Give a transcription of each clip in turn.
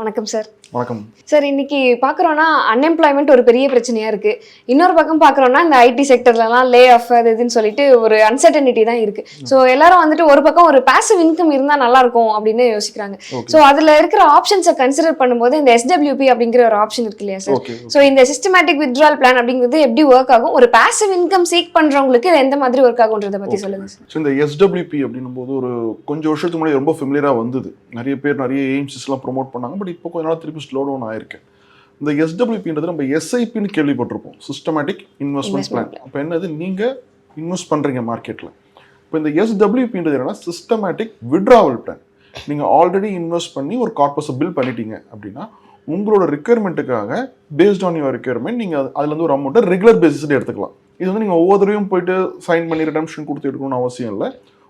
வணக்கம் சார் வணக்கம். சார் இன்னைக்கு பார்க்குறோன்னா அன்எம்ப்ளாய்மெண்ட் ஒரு பெரிய பிரச்சனையா இருக்கு. இன்னொரு பக்கம் பார்க்குறோன்னா இந்த ஐடி செக்டர்லலாம் லே ஆஃப் அது இதுன்னு சொல்லிட்டு ஒரு அன்சர்டனிட்டி தான் இருக்கு. ஸோ எல்லாரும் வந்துட்டு ஒரு பக்கம் ஒரு பாசிவ் இன்கம் இருந்தால் நல்லா இருக்கும் அப்படின்னு யோசிக்கிறாங்க. ஸோ அதுல இருக்கிற ஆப்ஷன்ஸை கன்சிடர் பண்ணும்போது இந்த எஸ்டபிள்யூபி அப்படிங்கிற ஒரு ஆப்ஷன் இருக்கு இல்லையா சார் ஸோ இந்த சிஸ்டமேட்டிக் வித்ட்ரால் பிளான் அப்படிங்கிறது எப்படி ஒர்க் ஆகும்? ஒரு பாசிவ் இன்கம் சீக் பண்றவங்களுக்கு இது எந்த மாதிரி ஒர்க் ஆகுன்றதை பத்தி சொல்லுங்க சார் இந்த எஸ்டபிள்யூபி அப்படின்னும் போது ஒரு கொஞ்சம் வருஷத்துக்கு முன்னாடி ரொம்ப ஃபெமிலியராக வந்தது. நிறைய பேர் நிறைய எய்ம்ஸஸ்லாம் ப்ரோமோட் பண்ணாங்க. பட் இப்போ கொஞ்ச நாள் திருப்பி ஸ்லோ டவுன் ஆயிருக்கு. இந்த எஸ்டபிள்யூபின்றது நம்ம எஸ்ஐபின்னு கேள்விப்பட்டிருப்போம். சிஸ்டமேட்டிக் இன்வெஸ்ட்மெண்ட் பிளான் அப்போ என்னது? நீங்கள் இன்வெஸ்ட் பண்ணுறீங்க மார்க்கெட்டில் இப்போ இந்த எஸ்டபிள்யூபின்றது என்னன்னா சிஸ்டமேட்டிக் விட்ராவல் பிளான் நீங்கள் ஆல்ரெடி இன்வெஸ்ட் பண்ணி ஒரு கார்பஸை பில் பண்ணிட்டீங்க அப்படின்னா உங்களோட ரெக்குயர்மெண்ட்டுக்காக பேஸ்ட் ஆன் யுவர் ரெக்குயர்மெண்ட் நீங்கள் அதுலேருந்து ஒரு அமௌண்ட்டை ரெகுலர் பேசிஸில் எடுத்துக்கலாம். இது வந்து நீங்கள் ஒவ்வொரு தடவையும் போயிட்டு சைன் பண்ணி ரிடம்ஷன் கொடுத்து எடுக்கணும்னு அவசியம் இல்லை.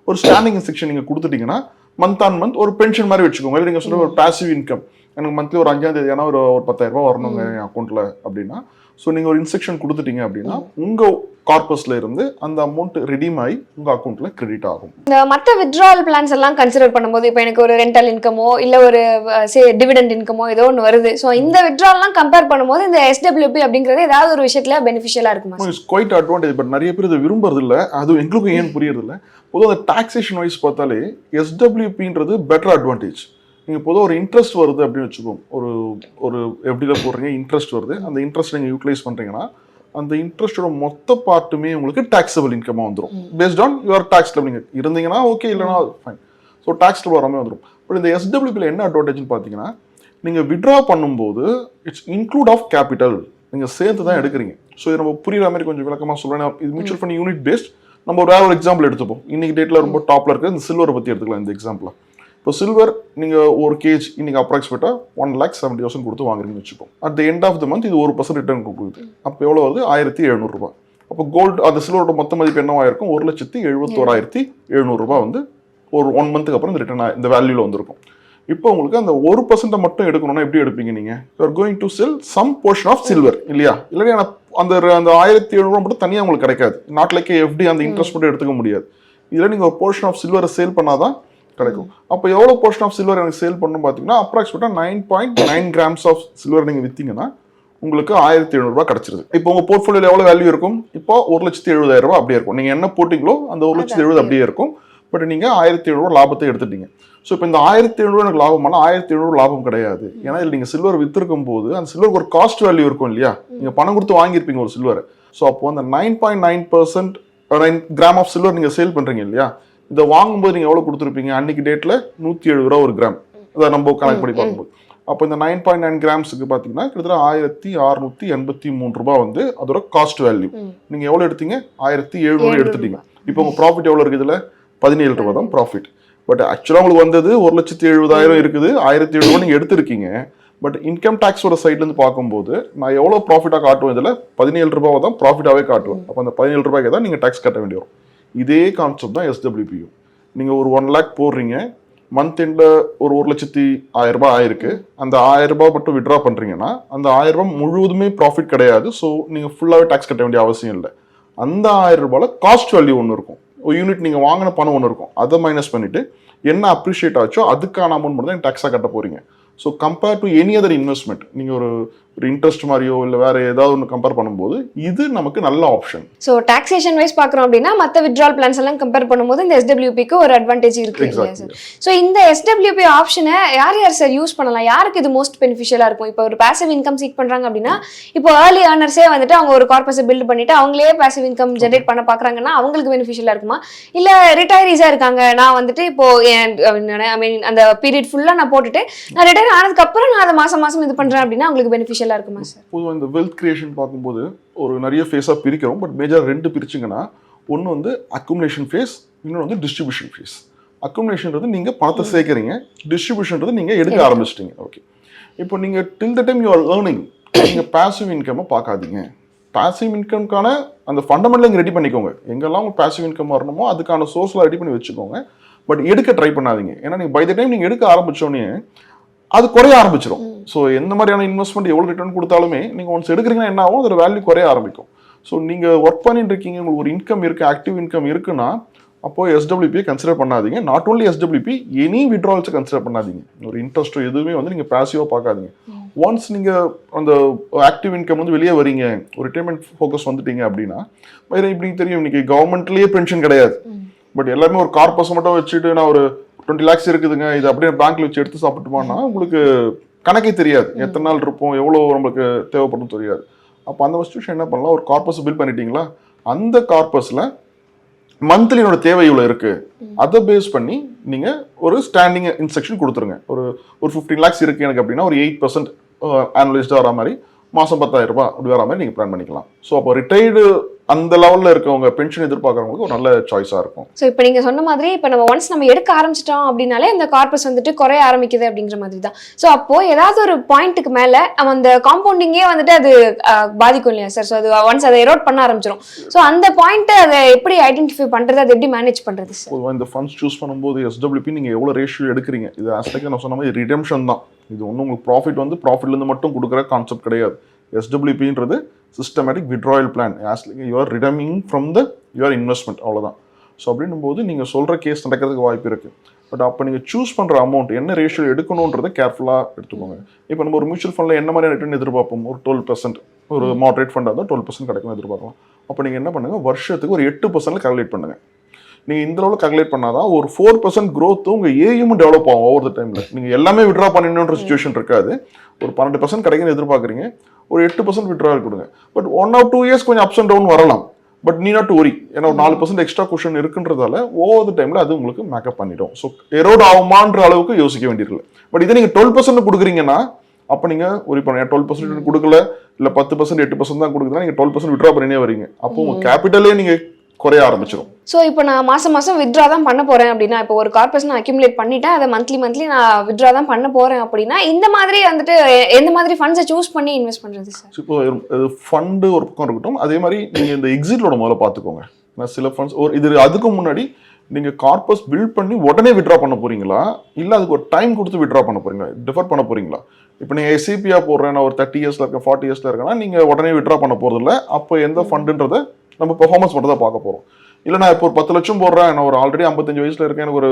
ஒரு ஸ்டாண்டிங் செக்ஷன் நீங்கள் கொடுத்துட்டீங்கன்னா மந்த் ஆன் மந்த் ஒரு பென்ஷன் மாதிரி வச்சுக்கோங்க. இல்லை நீங்கள் சொல்ற ஒரு பாசிவ் இன்கம் எனக்கு மந்த்லி ஒரு அஞ்சாம் தேதி ஆனால் ஒரு ஒரு பத்தாயிரம் ரூபாய் வரணுங்க என் அக்கௌண்ட்டில் அப்படின்னா ஸோ நீங்கள் ஒரு இன்ஸ்ட்ரக்ஷன் கொடுத்துட்டீங்க அப்படின்னா உங்கள் கார்பஸில் இருந்து அந்த அமௌண்ட் ரெடீம் ஆகி உங்கள் அக்கௌண்ட்டில் கிரெடிட் ஆகும். இந்த மற்ற வித்ட்ரால் பிளான்ஸ் எல்லாம் கன்சிடர் பண்ணும்போது இப்போ எனக்கு ஒரு ரெண்டல் இன்கமோ இல்ல ஒரு சே டிவிடெண்ட் இன்கமோ ஏதோ ஒன்று வருது. ஸோ இந்த வித்ட்ரால்லாம் கம்பேர் பண்ணும்போது இந்த எஸ்டபிள்யூபி அப்படிங்கிறது ஏதாவது ஒரு விஷயத்துல பெனிஃபிஷியலா இருக்குமா? இட்ஸ் குவைட் அட்வான்டேஜ் பட் நிறைய பேர் இதை விரும்புறது இல்லை அது எங்களுக்கும் ஏன் புரியறது இல்லை பொதுவாக டாக்ஸேஷன் வைஸ் பார்த்தாலே எஸ்டபிள்யூபின்றது பெட்டர் அட்வான்டேஜ் நீங்கள் பொதுவாக ஒரு இன்ட்ரெஸ்ட் வருது அப்படின்னு வச்சுக்கோங்க ஒரு ஒரு எப்படில போடுறீங்க இன்ட்ரெஸ்ட் வருது. அந்த இன்ட்ரெஸ்ட் நீங்கள் யூட்டிலைஸ் பண்ணுறீங்கன்னா அந்த இன்ட்ரெஸ்டோட மொத்த பார்ட்டுமே உங்களுக்கு டாக்ஸபிள் இன்கமாக வந்துடும் பேஸ்ட் ஆன் யுவர் டாக்ஸில் நீங்கள் இருந்தீங்கன்னா ஓகே இல்லைனா ஃபைன் ஸோ டாக்ஸில் வராமல் வந்துடும் பட் இந்த எஸ்டபிள்யூபியில் என்ன அட்வான்டேஜ்னு பார்த்தீங்கன்னா நீங்கள் விட்ரா பண்ணும்போது இட்ஸ் இன்க்ளூட் ஆஃப் கேபிட்டல் நீங்கள் சேர்த்து தான் எடுக்கிறீங்க. ஸோ இது நம்ம புரியுற மாதிரி கொஞ்சம் விளக்கமாக சொல்கிறேன் இது மியூச்சுவல் ஃபண்ட் யூனிட் பேஸ்ட் நம்ம வேற ஒரு எக்ஸாம்பிள் எடுத்துப்போம். இன்னைக்கு டேட்டில் ரொம்ப டாப்பில் இருக்குது இந்த சில்வரை பற்றி எடுத்துக்கலாம் இந்த எக்ஸாம்பிள் இப்போ சில்வர் நீங்கள் ஒரு கேஜ் இன்னைக்கு அப்ராக்சிமேட்டாக ஒன் லேக் செவன்ட்டி தௌசண்ட் கொடுத்து வாங்குறீங்கன்னு வச்சுப்போம். At the end of the month இது ஒரு பர்சன்ட் ரிட்டர்ன் கொடுக்குது. அப்போ எவ்வளோ வருது? ஆயிரத்தி எழுநூறுபா அப்போ கோல்டு அந்த சில்வரோட மொத்த மதிப்பு என்னவாக இருக்கும்? ஒரு லட்சத்தி எழுபத்தோராயிரத்தி எழுநூறுபா வந்து ஒரு ஒன் மந்த்துக்கு அப்புறம் இந்த ரிட்டர்ன் இந்த வேல்யூல வந்திருக்கும். இப்போ உங்களுக்கு அந்த ஒரு பர்சன்ட்டை மட்டும் எடுக்கணும்னா எப்படி எடுப்பீங்க நீங்கள் you are going to sell some portion of silver இல்லையா? இல்லையா அந்த அந்த ஆயிரத்தி எழுநூறு மட்டும் தனியாக உங்களுக்கு கிடைக்காது. நாட்டிலேக்கே எஃப்டி அந்த இன்ட்ரெஸ்ட் மட்டும் எடுத்துக்க முடியாது. இதில் நீங்கள் ஒரு போர்ஷன் ஆஃப் சில்வரை சேல் பண்ணாதான் கிடைக்கும். அப்போ எவ்வளோ போர்ஷன் ஆஃப் சில்வர் எனக்கு சேல் பண்ணணும் பார்த்தீங்கன்னா அப்ராக்சிமேட்டாக nine point nine grams of silver நீங்கள் விற்றீங்கன்னா உங்களுக்கு ஆயிரத்தி எழுநூறுபா கிடச்சிருது. இப்போ உங்கள் போர்ட்ஃபோலியோவில் எவ்வளோ வேல்யூ இருக்கும்? இப்போ ஒரு லட்சத்தி எழுபதாயிரம் அப்படியே இருக்கும். நீங்கள் என்ன போட்டிங்களோ அந்த ஒரு லட்சத்தி எழுபது அப்படியே இருக்கும். பட் நீங்கள் ஆயிரத்தி எழுநூறு லாபத்தை எடுத்துட்டீங்க. ஸோ இப்போ இந்த ஆயிரத்தி எழுநூறு எனக்கு லாபமானா ஆயிரத்தி எழுநூறு லாபம் கிடையாது. ஏன்னா இதில் நீங்கள் சில்வர் வித்திருக்கும் போது அந்த சில்வருக்கு ஒரு காஸ்ட் வேல்யூ இருக்கும் இல்லையா? நீங்கள் பணம் கொடுத்து வாங்கியிருப்பீங்க ஒரு சில்வர் ஸோ அப்போ அந்த nine point nine percent nine gram of silver நீங்கள் சேல் பண்ணுறீங்க இல்லையா? இதை வாங்கும்போது நீங்கள் எவ்வளோ கொடுத்துருப்பீங்க? அன்னைக்கு டேட்டில் நூற்றி எழுபது ரூபா ஒரு கிராம் அதை நம்ம கணக்கு படி பார்க்கும்போது. அப்போ இந்த நைன் பாயிண்ட் நைன் கிராம்ஸுக்கு பார்த்தீங்கன்னா கிட்டத்தட்ட ஆயிரத்தி அறுநூத்தி எண்பத்தி மூணு ரூபாய் வந்து அதோட காஸ்ட் வேல்யூ நீங்கள் எவ்வளோ எடுத்தீங்க? ஆயிரத்தி எழுநூறு எடுத்துட்டீங்க. இப்போ உங்கள் ப்ராஃபிட் எவ்வளோ இருக்குது இதில்? பதினேழு ரூபாய் தான் ப்ராஃபிட் பட் ஆக்சுவலாக உங்களுக்கு வந்தது ஒரு லட்சத்தி எழுபதாயிரம் இருக்குது. ஆயிரத்தி எழுநூறு நீங்கள் எடுத்திருக்கீங்க. பட் இன்கம் டேக்ஸோட சைட்லேருந்து பார்க்கும்போது நான் எவ்வளோ ப்ராஃபிட்டாக காட்டுவேன் இதில்? பதினேழு ரூபாவை தான் ப்ராஃபிட்டாகவே காட்டுவேன். அப்போ அந்த பதினேழு ரூபாய்க்கு தான் நீங்கள் டேக்ஸ் கட்ட வேண்டி வரும். இதே கான்செப்ட் தான் எஸ்டபிள்யூபியும் நீங்கள் ஒரு ஒன் லேக் போடுறீங்க மந்த் எண்டில் ஒரு ஒரு லட்சத்தி ஆயிரம் ஆயிருக்கு. அந்த ஆயிரம் மட்டும் விட்ரா பண்ணுறீங்கன்னா அந்த ஆயிரம் முழுவதுமே ப்ராஃபிட் கிடையாது. ஸோ நீங்கள் ஃபுல்லாகவே டேக்ஸ் கட்ட வேண்டிய அவசியம் இல்லை. அந்த ஆயிரம் காஸ்ட் வேல்யூ ஒன்று இருக்கும். ஒரு யூனிட் நீங்கள் வாங்கின பணம் ஒன்று இருக்கும். அதை மைனஸ் பண்ணிவிட்டு என்ன அப்ரிஷியேட் ஆச்சோ அதுக்கான அமௌண்ட் மட்டும் தான் டேக்ஸாக கட்ட போகிறீங்க so compare to any other investment நீங்கள் ஒரு ஒரு இன்ட்ரெஸ்ட் மாதிரியோ இல்லை வேறு ஏதாவது ஒன்று கம்பேர் பண்ணும்போது இது நமக்கு நல்ல ஆப்ஷன் ஸோ டாக்ஸேஷன் வைஸ் பார்க்குறோம் அப்படின்னா மற்ற வித்ட்ரால் பிளான்ஸ் எல்லாம் கம்பேர் பண்ணும்போது இந்த எஸ்டபிள்யூபிக்கு ஒரு அட்வான்டேஜ் இருக்கு ஸோ இந்த எஸ்டபிள்யூபி ஆப்ஷனை யார் யார் சார் யூஸ் பண்ணலாம்? யாருக்கு இது மோஸ்ட் பெனிஃபிஷியலாக இருக்கும்? இப்போ ஒரு பாசிவ் இன்கம் சீக் பண்ணுறாங்க அப்படின்னா இப்போ ஏர்லி ஏர்னர்ஸே வந்துட்டு அவங்க ஒரு கார்பஸை பில்ட் பண்ணிட்டு அவங்களே பாசிவ் இன்கம் ஜென்ரேட் பண்ண பார்க்குறாங்கன்னா அவங்களுக்கு பெனிஃபிஷியலாக இருக்குமா? இல்லை ரிட்டையரிஸாக இருக்காங்க நான் வந்துட்டு இப்போ ஐ மீன் அந்த பீரியட் ஃபுல்லாக நான் போட்டுட்டு நான் ரிட்டையர் ஆனதுக்கப்புறம் நான் அதை மாதம் மாதம் இது பண்ணுறேன் அப்படின்னா அவங்களுக்கு பெனிஃபிஷியலாக இருக்குமா சார்? பொதுவாக இந்த வெல்த் கிரியேஷன் பார்க்கும்போது ஒரு நிறைய ஃபேஸாக பிரிக்கிறோம். பட் மேஜர் ரெண்டு பிரிச்சிங்கன்னா ஒன்று வந்து அக்குமுலேஷன் ஃபேஸ் இன்னொன்று வந்து டிஸ்ட்ரிபியூஷன் ஃபேஸ் அக்குமுலேஷன்றது நீங்கள் பணத்தை சேர்க்குறீங்க. டிஸ்ட்ரிபியூஷன்றது நீங்கள் எடுக்க ஆரம்பிச்சிட்டீங்க. ஓகே இப்போ நீங்கள் till the time you are earning நீங்கள் பாசிவ் இன்கம்மை பார்க்காதீங்க. பாசிவ் இன்கம்க்கான அந்த ஃபண்டமெண்டல் இங்கே ரெடி பண்ணிக்கோங்க. எங்கெல்லாம் உங்களுக்கு பாசிவ் இன்கம் வரணுமோ அதுக்கான சோர்ஸ்லாம் ரெடி பண்ணி வச்சுக்கோங்க. பட் எடுக்க ட்ரை பண்ணாதீங்க. ஏன்னா நீங்கள் பை த டைம் நீங்கள் எடுக்க ஆரம்பிச்சோடனே அது குறைய ஆரம்பிச்சிடும் ஸோ எந்த மாதிரியான இன்வெஸ்ட்மெண்ட் எவ்வளோ ரிட்டர்ன் கொடுத்தாலுமே நீங்கள் ஒன்ஸ் எடுக்கிறீங்கன்னா என்ன ஆகும்? அதோட வேல்யூ குறைய ஆரம்பிக்கும். ஸோ நீங்கள் ஒர்க் பண்ணிட்டு இருக்கீங்க உங்களுக்கு ஒரு இன்கம் இருக்குது ஆக்டிவ் இன்கம் இருக்குன்னா அப்போ எஸ்டபிள்யூபியை கன்சிடர் பண்ணாதீங்க. நாட் ஓன்லி எஸ்டபிள்யூபி எனி விட்ரால்ஸை கன்சிடர் பண்ணாதீங்க. ஒரு இன்ட்ரெஸ்ட்டோ எதுவுமே வந்து நீங்கள் பேசிவாக பார்க்காதீங்க. ஒன்ஸ் நீங்கள் அந்த ஆக்டிவ் இன்கம் வந்து வெளியே வரீங்க ஒரு ரிட்டைர்மெண்ட் ஃபோக்கஸ் வந்துட்டீங்க அப்படின்னா வேறு இப்படி தெரியும். இன்னைக்கு கவர்மெண்ட்லேயே பென்ஷன் கிடையாது. பட் எல்லாமே ஒரு கார்பஸ் மட்டும் வச்சுட்டு நான் ஒரு டுவெண்ட்டி லேக்ஸ் இருக்குதுங்க. இது அப்படியே பேங்க்ல வச்சு எடுத்து சாப்பிட்டுமான்னா உங்களுக்கு கணக்கே தெரியாது. எத்தனை நாள் இருப்போம் எவ்வளோ நம்மளுக்கு தேவைப்படும் தெரியாது. அப்போ அந்த சுச்சுவேஷன் என்ன பண்ணலாம்? ஒரு கார்பஸ் பில் பண்ணிட்டீங்களா? அந்த கார்பஸில் மந்த்லியோட தேவை இவ்வளோ இருக்குது அதை பேஸ் பண்ணி நீங்கள் ஒரு ஸ்டாண்டிங் இன்ஸ்ட்ரக்ஷன் கொடுத்துருங்க. ஒரு ஒரு ஃபிஃப்டீன் லேக்ஸ் இருக்குது எனக்கு அப்படின்னா ஒரு எயிட் பர்சன்ட் ஆனலிஸ்டாக வர மாதிரி மாதம் பத்தாயிரம் ரூபாய் அப்படி வர மாதிரி நீங்கள் பிளான் பண்ணிக்கலாம். ஸோ அப்போ ரிட்டையர்டு அந்த லெவலில் இருக்கவங்க பென்ஷன் எதிர்பார்க்குறவங்களுக்கு ஒரு நல்ல சாய்ஸாக இருக்கும். ஸோ இப்போ நீங்க சொன்ன மாதிரி இப்போ நம்ம ஒன்ஸ் நம்ம எடுக்க ஆரம்பிச்சிட்டோம் அப்படின்னாலே அந்த கார்பஸ் வந்துட்டு குறைய ஆரம்பிக்குது அப்படிங்கிற மாதிரி தான் ஸோ அப்போ ஏதாவது ஒரு பாயிண்ட்டுக்கு மேல அந்த காம்பவுண்டிங்கே வந்துட்டு அது பாதிக்கும் இல்லையா சார் ஸோ அது ஒன்ஸ் அதை எரோட் பண்ண ஆரம்பிச்சிடும் ஸோ அந்த பாயிண்ட்டை அதை எப்படி ஐடென்டிஃபை பண்றது அதை எப்படி மேனேஜ் பண்றது சார் இந்த ஃபண்ட்ஸ் சூஸ் பண்ணும்போது எஸ்டபிள்யூபி நீங்கள் எவ்வளோ ரேஷியோ எடுக்கிறீங்க? இது ஆஸ்டக்கு நான் சொன்ன மாதிரி ரிடெம்ஷன் தான். இது ஒன்றும் உங்களுக்கு ப்ராஃபிட் வந்து ப்ராஃபிட்லேருந்து மட்டும் கொடுக்குற கான்செப்ட் கிடையாது. எஸ்டபிள்யூபின்றது systematic withdrawal plan as long as you are redeeming from the your investment அவ்வளோதான் ஸோ அப்படின்னும் போது நீங்கள் சொல்கிற கேஸ் நடக்கிறதுக்கு வாய்ப்பு இருக்குது பட் அப்போ நீங்கள் சூஸ் பண்ணுற அமௌண்ட் என்ன ரேஷியோ எடுக்கணுன்றதை கேர்ஃபுல்லாக எடுத்துக்கோங்க. இப்போ நம்ம ஒரு மியூச்சுவல் ஃபண்டில் என்ன மாதிரி ரிட்டர்ன் எதிர்பார்ப்போம்? ஒரு டுவெல் பர்சன்ட் ஒரு மாடரேட் ஃபண்டாக இருந்தால் டுவெல் பர்சன்ட் கிடைக்கும் எதிர்பார்க்கலாம். அப்போ நீங்கள் என்ன பண்ணுங்கள் வருஷத்துக்கு ஒரு எட்டு பர்சன்ட்ல கால்குலேட் பண்ணுங்கள் நீங்கள் இந்த அளவில் கால்குலேட் பண்ணாதான் ஒரு ஃபோர் பர்சன்ட் க்ரோத் உங்கள் ஏயும் டெவலப் ஆகும் ஓவர் த டைமில் நீங்கள் எல்லாமே விட்ரா பண்ணணுன்ற சுச்சுவேஷன் இருக்காது. ஒரு பன்னெண்டு பர்சன்ட் கிடைக்குன்னு எதிர்பார்க்குறீங்க. ஒரு எட்டு பர்சன்ட் விட்ரால் கொடுங்க. But one or two years கொஞ்சம் அப்ஸ் அண்ட் டவுன் வரலாம். பட் நீ நாட் ஒரி ஏன்னா ஒரு நாலு பர்சன்ட் எக்ஸ்ட்ரா கொஷன் இருக்குன்றதால ஓவர் த டைமில் அது உங்களுக்கு மேக்கப் பண்ணிடும். ஸோ எரோட் ஆகுமான்ற அளவுக்கு யோசிக்க வேண்டியதில்லை. பட் இதை நீங்கள் டுவெல் பர்சன்ட் கொடுக்குறீங்கன்னா அப்போ நீங்கள் ஒரு இப்போ டுவெல் பர்சன்ட் கொடுக்கல? இல்லை பத்து பர்சன்ட் எட்டு பர்சன்ட் தான் கொடுக்குறீங்கன்னா நீங்கள் டுவெல் பர்சன்ட் விட்ரா பண்ணினே வரீங்க. அப்போ உங்கள் கேபிட்டலே நீங்கள் குறைய ஆரம்பிச்சிடும் ஸோ இப்போ நான் மாசம் மாசம் வித்ரா தான் பண்ண போறேன் அப்படின்னா இப்போ ஒரு கார்பஸ் நான் அக்யூமுலேட் பண்ணிட்டேன் அதை மந்த்லி மந்த்லி நான் வித்ரா தான் பண்ண போறேன் அப்படின்னா இந்த மாதிரி வந்துட்டு எந்த மாதிரி ஃபண்ட்ஸை சூஸ் பண்ணி இன்வெஸ்ட் பண்றது சார் இப்போ ஃபண்டு ஒரு பக்கம் இருக்கட்டும் அதே மாதிரி நீங்கள் இந்த எக்ஸிட்லோட முதல்ல பார்த்துக்கோங்க. நான் சில ஃபண்ட்ஸ் ஒரு இது அதுக்கு முன்னாடி நீங்கள் கார்பஸ் பில்ட் பண்ணி உடனே விட்ரா பண்ண போறீங்களா? இல்லை அதுக்கு ஒரு டைம் கொடுத்து விட்ரா பண்ண போறீங்களா? டிஃபர் பண்ண போறீங்களா? இப்போ நீங்கள் எஸ்சிபியா போடுறேன் நான் ஒரு தேர்ட்டி இயர்ஸில் இருக்கேன் ஃபார்ட்டி இயர்ஸில் இருக்கேன்னா நீங்கள் உடனே விட்ரா பண்ண போகிறது இல்லை அப்போ எந்த ஃபண்டுன்றதை நம்ம பெர்ஃபார்மன்ஸ் மட்டும் தான் பார்க்க போகிறோம் இல்லை நான் இப்போ ஒரு பத்து லட்சம் போடுறேன் நான் ஒரு ஆல்ரெடி ஐம்பத்தஞ்சு வயசுல இருக்கேன் எனக்கு ஒரு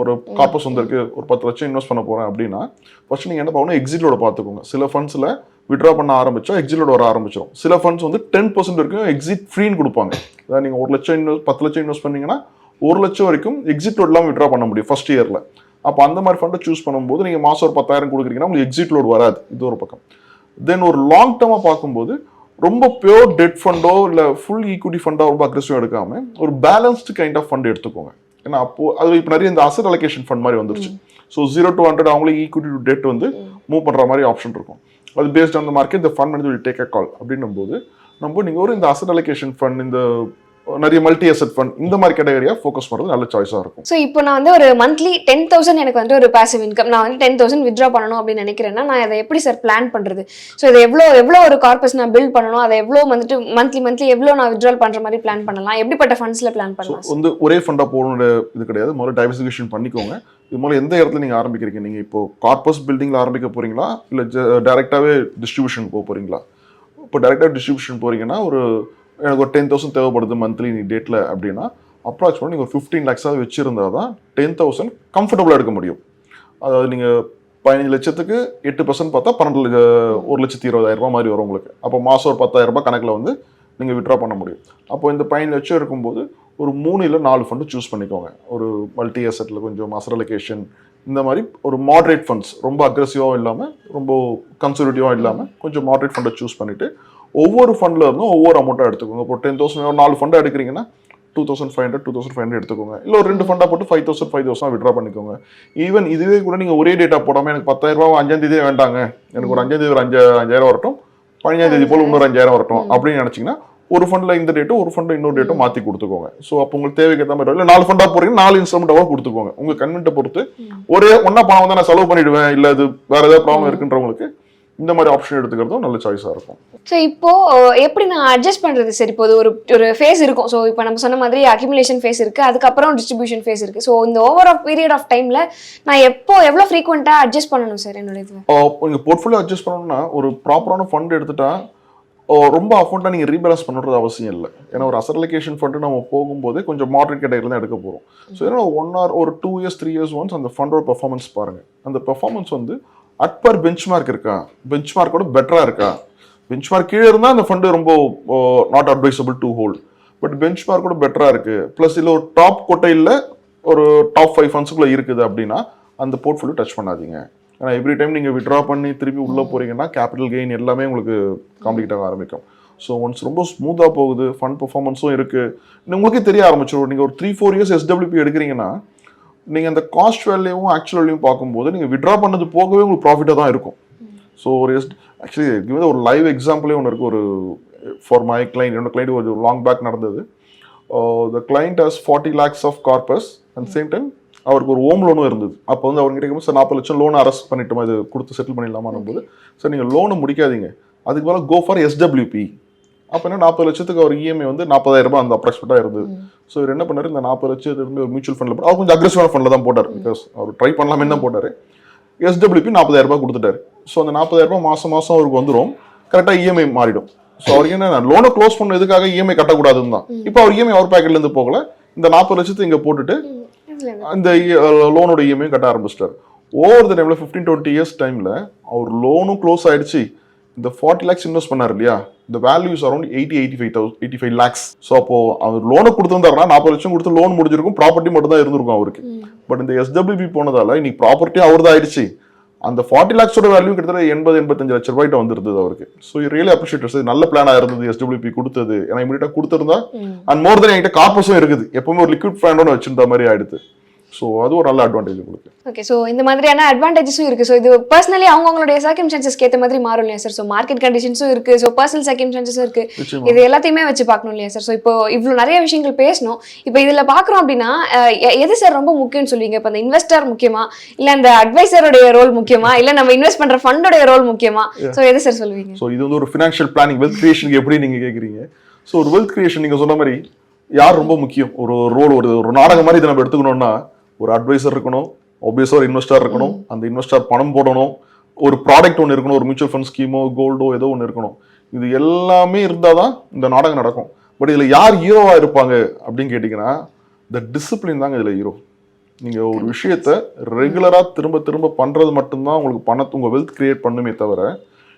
ஒரு கார்பஸ் வந்திருக்கு ஒரு பத்து லட்சம் இன்வெஸ்ட் பண்ண போறேன் அப்படின்னா ஃபர்ஸ்ட் நீங்கள் என்ன பண்ணணும் எக்ஸிட்லோட பார்த்துக்கோங்க. சில ஃபண்ட்ஸில் விட்ரா பண்ண ஆரம்பிச்சா எக்ஸிட்லோட வர ஆரம்பிச்சிடும் சில ஃபண்ட்ஸ் வந்து டென் பர்சன்ட் வரைக்கும் எக்ஸிட் ஃப்ரீன்னு கொடுப்பாங்க. அதாவது நீங்கள் ஒரு லட்சம் இன்வெஸ்ட் பத்து லட்சம் இன்வெஸ்ட் பண்ணீங்கன்னா ஒரு லட்சம் வரைக்கும் எக்ஸிட் லோட் இல்லாமல் விட்ரா பண்ண முடியும் ஃபர்ஸ்ட் இயரில் அப்போ அந்த மாதிரி ஃபண்டை சூஸ் பண்ணும்போது நீங்கள் மாதம் ஒரு பத்தாயிரம் கொடுக்குறீங்கன்னா உங்களுக்கு எக்ஸிட் லோடு வராது. இது ஒரு பக்கம். தென் ஒரு லாங் டேர்மாக பார்க்கும்போது ரொம்ப பியோர் டெட் ஃபண்டோ இல்லை ஃபுல் ஈக்விட்டி ஃபண்டோ ரொம்ப அக்ரெசிவாக எடுக்காம ஒரு பேலன்ஸ்டு கைண்ட் ஆஃப் ஃபண்ட் எடுத்துக்கோங்க. ஏன்னா அப்போ அது இப்போ நிறைய இந்த அசட் அலோகேஷன் ஃபண்ட் மாதிரி வந்துருச்சு. ஸோ ஜீரோ டு ஹண்ட்ரட் அவங்களே ஈக்விட்டி டு டெட் வந்து மூவ் பண்ணுற மாதிரி ஆப்ஷன் இருக்கும். அது பேஸ்ட் ஆன் த மார்க்கெட் இந்த ஃபண்ட் வந்து டேக் அ கால் அப்படின்னும் போது நம்ம நீங்கள் ஒரு இந்த அசட் அலோகேஷன் ஃபண்ட் இந்த நிறைய மல்டி அசட் ஃபண்ட் இந்த மாதிரி கேட்டகரியாக ஃபோக்கஸ் பண்ணுறது நல்ல சாய்ஸாக இருக்கும். ஸோ இப்போ நான் வந்து ஒரு மந்த்லி டென் தௌசண்ட் எனக்கு வந்து ஒரு பாசிவ் இன்கம் நான் வந்து டென் தௌசண்ட் வித்ரா பண்ணணும் அப்படின்னு நினைக்கிறேன்னா நான் அதை எப்படி சார் பிளான் பண்றது? ஸோ இதை எவ்வளோ எவ்வளோ ஒரு கார்பஸ் நான் பில்ட் பண்ணணும்? அதை எவ்வளோ வந்துட்டு மந்த்லி மந்த்லி எவ்வளோ நான் வித்ட்ரால் பண்ற மாதிரி பிளான் பண்ணலாம்? எப்படிப்பட்ட ஃபண்ட்ஸ்ல பிளான் பண்ணலாம்? வந்து ஒரே ஃபண்டாக போகணுன்ற இது கிடையாது. முதல்ல டைவர்சிஃபிகேஷன் பண்ணிக்கோங்க. இது முதல்ல எந்த இடத்துல நீங்கள் ஆரம்பிக்கிறீங்க? நீங்கள் இப்போ கார்பஸ் பில்டிங்கில் ஆரம்பிக்க போறீங்களா? இல்லை டேரெக்டாகவே டிஸ்ட்ரிபியூஷன் போக போறீங்களா? இப்போ டேரெக்டாக டிஸ்ட்ரிபியூஷன் போறீங்கன்னா ஒரு எனக்கு ஒரு டென் தௌசண்ட் தேவைப்படுது மந்த்லி நீ டேட்டில் அப்படின்னா அப்ராக்சிமேட் நீங்கள் ஒரு ஃபிஃப்டீன் லேக்ஸாவது வச்சுருந்தா தான் டென் தௌசண்ட் கம்ஃபர்டபுளாக எடுக்க முடியும். அதாவது நீங்கள் பதினஞ்சு லட்சத்துக்கு எட்டு பர்சன்ட் பார்த்தா பன்னெண்டு ஒரு லட்சத்தி இருபதாயிரரூபா மாதிரி வரும் உங்களுக்கு. அப்போ மாதம் ஒரு பத்தாயிரரூபா கணக்கில் வந்து நீங்கள் விட்ரா பண்ண முடியும். அப்போ இந்த பதினஞ்சு லட்சம் இருக்கும்போது ஒரு மூணு இல்லை நாலு ஃபண்டு சூஸ் பண்ணிக்கோங்க. ஒரு மல்டி அசட்டில் கொஞ்சம் அசர் இந்த மாதிரி ஒரு மாட்ரேட் ஃபண்ட்ஸ் ரொம்ப அக்ரெசிவாகவும் இல்லாமல் ரொம்ப கன்சர்வேட்டிவாகவும் இல்லாமல் கொஞ்சம் மாட்ரேட் ஃபண்டை சூஸ் பண்ணிவிட்டு ஒவ்வொரு ஃபண்டில் இருந்தும் ஒவ்வொரு அமௌண்ட்டாக எடுத்துக்கோங்க. இப்போ டென் தௌசண்ட் ஒரு நாலு ஃபண்டாக எடுக்கிறீங்கன்னா two thousand five hundred two thousand five hundred எடுத்துக்கோங்க. இல்லை ஒரு ரெண்டு ஃபண்டாக போட்டு five thousand five thousand withdraw பண்ணிக்கோங்க. ஈவன் இதுவே கூட நீங்கள் ஒரே டேட்டா போடாமல் எனக்கு பத்தாயிரம் ரூபா அஞ்சாம் தேதியே வேண்டாங்க. எனக்கு ஒரு அஞ்சாம் தேதி ஒரு அஞ்சு அஞ்சாயிரம் வரட்டும். பதினஞ்சாம் தேதி போல் இன்னொரு அஞ்சாயிரம் வரட்டும். அப்படின்னு நினச்சிங்கன்னா ஒரு ஃபண்டில் இந்த டேட்டும் ஒரு ஃபண்டில் இன்னொரு டேட்டும் மாற்றி கொடுத்துக்கோங்க. ஸோ அப்போ உங்களுக்கு தேவைக்கு ஏற்ற மாதிரி இல்லை நாலு ஃபண்டாக போறீங்கன்னா நாலு இன்ஸ்ட்ருமெண்ட்டாக கொடுத்துக்கோங்க. உங்கள் கன்வென்ட்டை பொறுத்து ஒரே ஒன்றா பணம் வந்து நான் செலவு பண்ணிடுவேன். இல்லை அது வேறு ஏதாவது ப்ராப்ளம் இருக்குன்றவங்களுக்கு இந்த மாதிரி ஆப்ஷன் எடுத்துக்கிறதும் நல்ல சாய்ஸாக இருக்கும். ஸோ இப்போ எப்படி நான் அட்ஜஸ்ட் பண்றது? சரி இப்போ ஒரு ஒரு ஃபேஸ் இருக்கும். ஸோ இப்போ நம்ம சொன்ன மாதிரி அக்யூமுலேஷன் ஃபேஸ் இருக்கு. அதுக்கப்புறம் டிஸ்ட்ரிபியூஷன் ஃபேஸ் இருக்கு. ஸோ இந்த ஓவர் ஆஃப் பீரியட் ஆஃப் டைம்ல நான் எப்போ எவ்வளோ ஃப்ரீக்வெண்ட்டாக அட்ஜஸ்ட் பண்ணணும் சார் என்னோட இது? நீங்கள் போர்ட்ஃபோலியோ அட்ஜஸ்ட் பண்ணணும்னா ஒரு ப்ராப்பரான ஃபண்ட் எடுத்துட்டா ரொம்ப அஃபௌண்ட்டாக நீங்கள் ரீபேலன்ஸ் பண்ணுறது அவசியம் இல்லை. ஏன்னா ஒரு அசர்லகேஷன் ஃபண்டு நம்ம போகும்போதே கொஞ்சம் மாடரேட் கேட்டகரியில் தான் எடுக்க போகிறோம் ஸோ ஏன்னா ஒன் ஆர் ஒரு two years three years once அந்த ஃபண்டோட பெர்ஃபார்மன்ஸ் பாருங்கள் அந்த பெர்ஃபார்மன்ஸ் வந்து அட் பர் பெஞ்ச் மார்க் இருக்கா பெஞ்ச் மார்க்கோட பெட்டராக இருக்கா? பெஞ்ச் மார்க் கீழே இருந்தால் அந்த ஃபண்டு ரொம்ப not advisable to hold but bench மார்க்கோட பெட்டராக இருக்குது ப்ளஸ் இதில் ஒரு டாப் கொட்டையில் ஒரு டாப் ஃபைவ் ஃபண்ட்ஸுக்குள்ளே இருக்குது அப்படின்னா அந்த போர்ட்ஃபோலியோ டச் பண்ணாதீங்க. ஏன்னா எவ்ரி டைம் நீங்கள் விட்ரா பண்ணி திருப்பி உள்ளே போறீங்கன்னா கேபிட்டல் கெயின் எல்லாமே உங்களுக்கு காம்ப்ளிகேட் ஆக ஆரம்பிக்கும். ஸோ ஒன்ஸ் ரொம்ப ஸ்மூத்தாக போகுது ஃபண்ட் பெர்ஃபார்மன்ஸும் இருக்குது உங்களுக்கே தெரிய ஆரம்பிச்சிடும் நீங்கள் ஒரு த்ரீ ஃபோர் இயர்ஸ் எஸ்டபிள்யூபி எடுக்கிறீங்கன்னா நீங்கள் அந்த காஸ்ட் வேல்யூவும் ஆக்சுவல் வேல்யூவும் பார்க்கும்போது நீங்கள் விட்ரா பண்ணது போகவே உங்களுக்கு ப்ராஃபிட்டாக தான் இருக்கும். ஸோ ஒரு எஸ் ஆக்சுவலி ஒரு லைவ் எக்ஸாம்பிளே ஒன்று இருக்குது ஒரு ஃபார் மை கிளைண்ட் என்னோட கிளைண்ட் ஒரு லாங் பேக் நடந்தது. The client has forty lakhs of corpus and same time அவருக்கு ஒரு ஹோம் லோனும் இருந்தது. அப்போ வந்து அவர்கிட்ட கேட்கும்போது சார் நாற்பது லட்சம் லோன் அரெஸ்ட் பண்ணிட்டோமா? இது கொடுத்து செட்டில் பண்ணிடலாமான்னும் போது சார் நீங்கள் லோனை முடிக்காதீங்க. அதுக்கு மேலே கோ ஃபார் எஸ்டபிள்யூபி அப்போ என்ன நாற்பது லட்சத்துக்கு அவர் இஎம்ஐ வந்து நாற்பதாயிரம் ரூபாய் அந்த அப்ராக்சிமேட்டாக இருந்தது. ஸோ இவர் என்ன பண்ணாரு இந்த நாற்பது லட்சத்து இருந்து ஒரு மியூச்சுவல் ஃபண்டில் அவர் கொஞ்சம் அக்ரெசிவான ஃபண்டில் தான் போட்டார். பிகாஸ் அவர் ட்ரை பண்ணலாமே தான் போட்டார். எஸ்டபிள்யூபி நாற்பதாயிரம் ரூபாய் கொடுத்துட்டாரு. ஸோ அந்த நாற்பதாயிரம் ரூபாய் மாதம் மாதம் அவருக்கு வந்துடும் கரெக்டாக இஎம்ஐ மாறிடும். ஸோ அவருக்கு என்ன லோனை க்ளோஸ் பண்ண எதுக்காக இஎம்ஐ கட்டக்கூடாதுன்னு தான். இப்போ அவர் இஎம்ஐ அவர் பேக்கெட்லேருந்து போகல. இந்த நாற்பது லட்சத்தை இங்கே போட்டுட்டு அந்த லோனோட இஎம்ஐ கட்ட ஆரம்பிச்சிட்டார். ஓவர் த டைமில் ஃபிஃப்டீன் டுவெண்ட்டி இயர்ஸ் டைமில் அவர் லோனும் க்ளோஸ் ஆயிடுச்சு. இந்த ஃபார்ட்டி லேக்ஸ் இன்வெஸ்ட் பண்ணார் இல்லையா? இந்த values around eighty eighty five thousand eighty five lakhs so அப்போ அவர் லோனை கொடுத்துருந்தாருன்னா நாற்பது லட்சம் கொடுத்து லோன் முடிஞ்சிருக்கும் ப்ராப்பர்ட்டி மட்டும் தான் இருந்திருக்கும் அவருக்கு. பட் இந்த எஸ்டபிள்யூபி போனதால இன்னைக்கு ப்ராப்பர்ட்டி அவர் தான் ஆயிடுச்சு. அந்த ஃபார்ட்டி லேக்ஸோட வேல்யூ கிட்டத்தட்ட எண்பது எண்பத்தஞ்சு லட்ச ரூபாய்ட்ட வந்துருந்தது அவருக்கு. ஸோ ரியலி அப்ரிஷியேட் நல்ல பிளானாக இருந்தது எஸ்டபிள்யூபி கொடுத்தது. ஏன்னா இமீடியட்டாக கொடுத்துருந்தா அண்ட் மோர் தென் என்கிட்ட கார்பஸும் இருக்குது. எப்பவுமே ஒரு லிக்விட் ஃபேண்டோன்னு வச்சிருந்த மாதிரி ஆயிடுது. ஸோ அது ஒரு நல்ல அட்வான்டேஜ் உங்களுக்கு. ஓகே ஸோ இந்த மாதிரியான அட்வான்டேஜஸும் இருக்கு. ஸோ இது பர்சனலி அவங்கவுங்களுடைய சர்க்கிம்ஸ்டான்சஸ்க்கு ஏற்ற மாதிரி மாறும் இல்லையா சார் ஸோ மார்க்கெட் கண்டிஷன்ஸும் இருக்கு. ஸோ பர்சனல் சர்க்கிம்ஸ்டான்சஸும் இருக்கு. இது எல்லாத்தையுமே வச்சு பார்க்கணும் இல்லையா சார் ஸோ இப்போ இவ்வளோ நிறைய விஷயங்கள் பேசணும். இப்போ இதில் பார்க்குறோம் அப்படின்னா எது சார் ரொம்ப முக்கியம்னு சொல்லுவீங்க? இப்போ அந்த இன்வெஸ்டர் முக்கியமா? இல்லை அந்த அட்வைசருடைய ரோல் முக்கியமா? இல்லை நம்ம இன்வெஸ்ட் பண்ற ஃபண்டோடைய ரோல் முக்கியமா? ஸோ எது சார் சொல்லுவீங்க? ஸோ இது வந்து ஒரு ஃபினான்ஷியல் பிளானிங் வெல்த் கிரியேஷனுக்கு எப்படி நீங்க கேக்குறீங்க? ஸோ ஒரு வெல்த் கிரியேஷன் நீங்க சொன்ன மாதிரி யார் ரொம்ப முக்கியம்? ஒரு ரோல் ஒரு ஒரு நாடகம் மாதிரி இதை நம்ம எடுத்துக்கணும்னா ஒரு அட்வைசர் இருக்கணும் ஒபியஸாக ஒரு இன்வெஸ்டர் இருக்கணும் அந்த இன்வெஸ்டர் பணம் போடணும் ஒரு ப்ராடக்ட் ஒன்று இருக்கணும் ஒரு மியூச்சுவல் ஃபண்ட் ஸ்கீமோ கோல்டோ ஏதோ ஒன்று இருக்கணும். இது எல்லாமே இருந்தால் தான் இந்த நாடகம் நடக்கும். பட் இதில் யார் ஹீரோவாக இருப்பாங்க அப்படின்னு கேட்டிங்கன்னா இந்த டிசிப்ளின் தாங்க இதில் ஹீரோ நீங்கள் ஒரு விஷயத்த ரெகுலராக திரும்ப திரும்ப பண்ணுறது மட்டும்தான் உங்களுக்கு பணத்தை உங்கள் வெல்த் கிரியேட் பண்ணுமே தவிர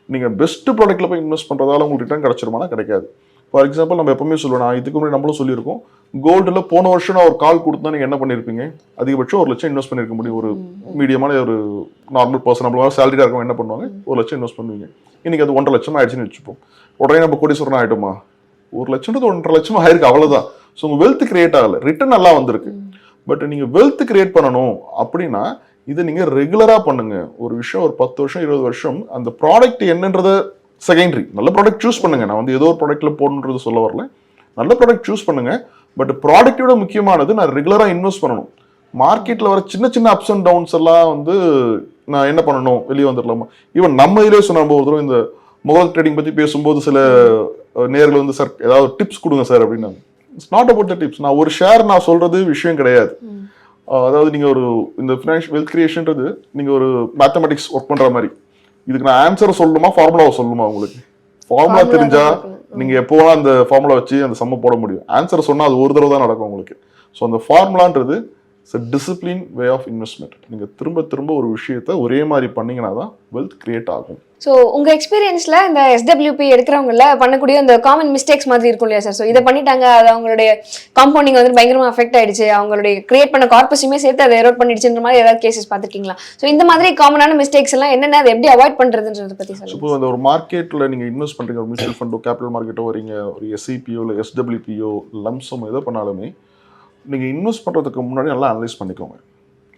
நீங்கள் பெஸ்ட் ப்ராடக்ட்டில் போய் இன்வெஸ்ட் பண்ணுறதால உங்களுக்கு ரிட்டர்ன் கிடச்சிருமானா கிடைக்காது. ஃபார் எக்ஸாம்பிள் நம்ம எப்பவுமே சொல்லுவோம் நான் இதுக்கு முன்னாடி நம்மளும் சொல்லியிருக்கோம் கோல்டில் போன வருஷம் நான் ஒரு கால் கொடுத்தா நீங்கள் என்ன பண்ணியிருப்பீங்க அதிகபட்சம் ஒரு லட்சம் இன்வெஸ்ட் பண்ணியிருக்க முடியும். ஒரு மீடியமான ஒரு நார்மல் பர்சன் நம்மளால சேலரியாக இருக்கவங்க என்ன பண்ணுவாங்க? ஒரு லட்சம் இன்வெஸ்ட் பண்ணுவீங்க. இன்னைக்கு அது ஒன்றரை லட்சம் ஆயிடுச்சுன்னு வச்சுப்போம். உடனே நம்ம கோடீஸ்வரன் ஆகிட்டோமா ஒரு லட்சம்ன்றது ஒன்றரை லட்சம் ஆயிருக்கு அவ்வளவுதான். ஸோ உங்கள் வெல்த் கிரியேட் ஆகல. ரிட்டர்ன் நல்லா வந்திருக்கு. பட் நீங்க வெல்த் கிரியேட் பண்ணணும் அப்படின்னா இதை நீங்க ரெகுலரா பண்ணுங்க. ஒரு விஷயம் ஒரு பத்து வருஷம் இருபது வருஷம் அந்த ப்ராடக்ட் என்னன்றத செகண்டரி நல்ல ப்ராடக்ட் சூஸ் பண்ணுங்க. நான் வந்து ஏதோ ஒரு ப்ராடக்ட்ல போடணுன்றது சொல்ல வரல. நல்ல ப்ராடக்ட் சூஸ் பண்ணுங்க. பட் ப்ராடக்ட்டோட முக்கியமானது நான் ரெகுலரா இன்வெஸ்ட் பண்ணணும். மார்க்கெட்ல வர சின்ன சின்ன அப்ஸ் அண்ட் டவுன்ஸ் எல்லாம் வந்து நான் என்ன பண்ணணும்? வெளியே வந்துடலாமா ஈவன் நம்ம இதிலே சொன்ன ஒரு தடவை இந்த முதல் ட்ரேடிங் பத்தி பேசும்போது சில நேர்கள் வந்து சார் ஏதாவது டிப்ஸ் கொடுங்க சார் அப்படின்னாங்க. It's not about the tips நான் ஒரு ஷேர் நான் சொல்றது விஷயம் கிடையாது. அதாவது நீங்க ஒரு இந்த ஃபினான்ஷியல் வெல்த் கிரியேஷன்றது நீங்க ஒரு மேத்தமெட்டிக்ஸ் ஒர்க் பண்ற மாதிரி. இதுக்கு நான் ஆன்சரை சொல்லணுமா ஃபார்முலாவை சொல்லணுமா உங்களுக்கு? ஃபார்முலா தெரிஞ்சா. நீங்க எப்போ அந்த ஃபார்முலா வச்சு அந்த சம்ம போட முடியும்? ஆன்சர் சொன்னா அது ஒரு தடவை தான் நடக்கும் உங்களுக்கு. ஸோ அந்த ஃபார்முலான்றது it's discipline way of investment நீங்க திரும்ப திரும்ப ஒரு விஷயத்த ஒரே மாதிரி பண்ணீங்கன்னா தான் வெல்த் கிரியேட் ஆகும். ஸோ உங்க எக்ஸ்பீரியன்ஸ்ல இந்த எஸ்டபிள்யூபி எடுக்கிறவங்கள பண்ணக்கூடிய அந்த காமன் மிஸ்டேக்ஸ் மாதிரி இருக்கும் இல்லையா சார் ஸோ இதை பண்ணிட்டாங்க அது அவங்களுடைய காம்பவுண்டிங் வந்து பயங்கரமா அஃபெக்ட் ஆயிடுச்சு. அவங்களுடைய கிரியேட் பண்ண கார்பஸுமே சேர்த்து அதை எரோட் பண்ணிடுச்சுன்ற மாதிரி ஏதாவது கேசஸ் பார்த்துருக்கீங்களா? ஸோ இந்த மாதிரி காமனான மிஸ்டேக்ஸ் எல்லாம் என்னென்ன அதை எப்படி அவாய்ட் பண்றதுன்றதை பத்தி சொல்லுங்க இப்போ அந்த ஒரு மார்க்கெட்டில் நீங்கள் இன்வெஸ்ட் பண்ணுறீங்க ஒரு மியூச்சுவல் ஃபண்டோ கேபிட்டல் மார்க்கெட்டோ வரீங்க ஒரு எஸ்ஐபியோ இல்லை எஸ்டபிள்யூபியோ லம்சம் எதோ பண்ணாலுமே நீங்கள் இன்வெஸ்ட் பண்ணுறதுக்கு முன்னாடி நல்லா அனலைஸ் பண்ணிக்கோங்க.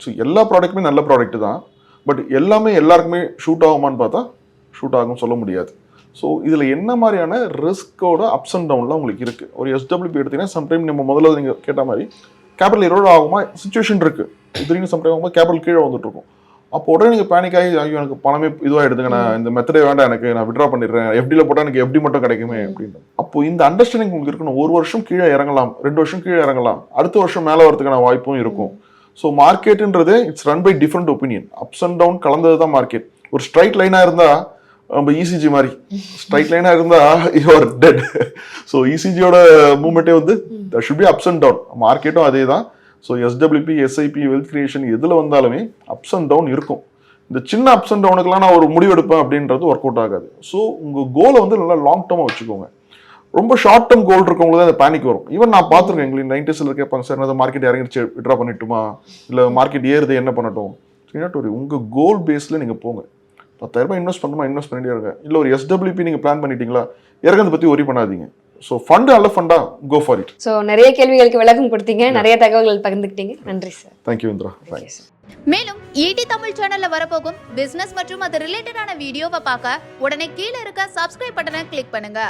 ஸோ எல்லா ப்ராடக்ட்டுமே நல்ல ப்ராடக்ட்டு தான். பட் எல்லாமே எல்லாருக்குமே ஷூட் ஆகுமான்னு பார்த்தா ஷூட் ஆகும் சொல்ல முடியாது. ஸோ இதில் என்ன மாதிரியான ரிஸ்க்கோட அப்ஸ் அண்ட் டவுன்லாம் உங்களுக்கு இருக்குது ஒரு எஸ்டபிள்யூபி எடுத்தீங்கன்னா சம்டைம் நம்ம முதல்ல நீங்கள் கேட்ட மாதிரி கேபிட்டல் எரோட் ஆகுமா? சுச்சுவேஷன் இருக்குது திடீர்னு சம்டைம் ஆகும்போது கேபிட்டல் கீழே வந்துட்டு இருக்கும். அப்போ உடனே நீங்கள் பேனிக் ஆகி ஐயோ எனக்கு பணமே இதுவாகிடுதுங்க நான் இந்த மெத்தடே வேண்டாம் எனக்கு நான் விட்ரா பண்ணிடுறேன் எஃப்டியில் போட்டால் எனக்கு எஃப்டி மட்டும் கிடைக்குமே அப்படின்னு. அப்போ இந்த அண்டர்ஸ்டாண்டிங் உங்களுக்கு இருக்கணும். ஒரு வருஷம் கீழே இறங்கலாம் ரெண்டு வருஷம் கீழே இறங்கலாம் அடுத்த வருஷம் மேலே வரதுக்கான வாய்ப்பும் இருக்கும். So மார்க்கெட்டுன்றது it's run by different opinion ups and down கலந்தது தான் மார்க்கெட் ஒரு ஸ்ட்ரைட் லைனாக இருந்தால் நம்ம இசிஜி மாதிரி. ஸ்ட்ரைட் லைனாக இருந்தால் யூஆர் டெட் ஸோ இசிஜியோட மூமெண்ட்டே வந்து should be ups and down மார்க்கெட்டும் அதே தான் so SWP SIP wealth creation எதில் வந்தாலுமே அப்ஸ் அண்ட் டவுன் இருக்கும். இந்த சின்ன அப்ஸ் அண்ட் டவுனுக்குலாம் நான் ஒரு முடிவெடுப்பேன் அப்படின்றது ஒர்க் அவுட் ஆகாது. ஸோ உங்கள் கோலை வந்து நல்லா லாங் டேர்மாக வச்சுக்கோங்க. ரொம்ப ஷார்ட் டேர்ம் கோல் இருக்கவங்களுக்கு தான் அந்த பேனிக் வரும். ஈவன் நான் பார்த்துருக்கேன் எங்களுக்கு நைன்டிஸில் கேட்பாங்க சார் என்னது மார்க்கெட் இறங்கிடுச்சு விட்ரா பண்ணிட்டுமா? இல்லை மார்க்கெட் ஏறுது என்ன பண்ணட்டும்? ஒரு உங்கள் கோல் பேஸில் நீங்கள் போங்க. பத்தாயிரரூபா இன்வெஸ்ட் பண்ணணுமா? இன்வெஸ்ட் பண்ணிட்டே இருங்க. இல்லை ஒரு எஸ்டபிள்யூபி நீங்கள் பிளான் பண்ணிட்டீங்களா? இறங்கதை பற்றி ஒரி பண்ணாதீங்க. ஸோ ஃபண்டு நல்ல ஃபண்டா கோ ஃபார் இட் ஸோ நிறைய கேள்விகளுக்கு விளக்கம் கொடுத்தீங்க. நிறைய தகவல்கள் பகிர்ந்துக்கிட்டீங்க. நன்றி sir thank you Indira thanks மேலும் ஈடி தமிழ் சேனல்ல வரப்போகும் பிசினஸ் மற்றும் அது ரிலேட்டடான வீடியோவை பார்க்க உடனே கீழே இருக்க சப்ஸ்கிரைப் பட்டனை கிளிக் பண்ணுங்க.